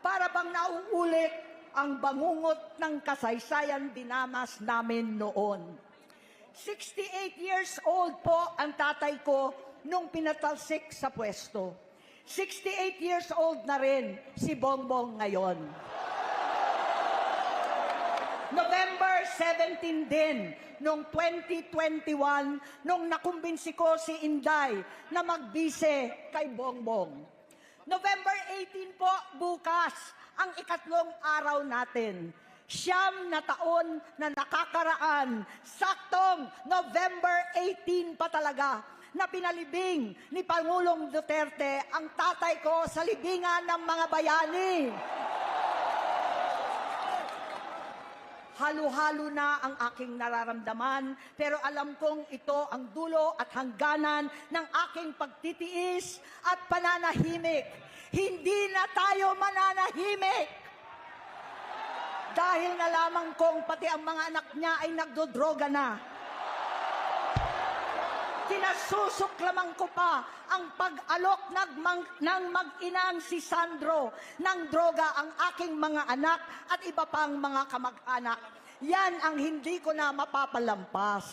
para bang nauulit ang bangungot ng kasaysayan dinamas namin noon. 68 years old po ang tatay ko nung pinatalsik sa pwesto. 68 years old na rin si Bongbong ngayon. November 17 din, nung 2021, nung nakumbinsi ko si Inday na magbise kay Bongbong. November 18 po, bukas, ang ikatlong araw natin. Siyam na taon na nakakaraan, saktong November 18 pa talaga, na pinalibing ni Pangulong Duterte ang tatay ko sa libingan ng mga bayani. Halo-halo na ang aking nararamdaman, pero alam kong ito ang dulo at hangganan ng aking pagtitiis at pananahimik. Hindi na tayo mananahimik! Dahil nalaman kong pati ang mga anak niya ay nagdodroga na. Kinasusuklaman ko pa ang pag-alok ng, mang- ng mag-inang si Sandro ng droga ang aking mga anak at iba pang mga kamag-anak. Yan ang hindi ko na mapapalampas.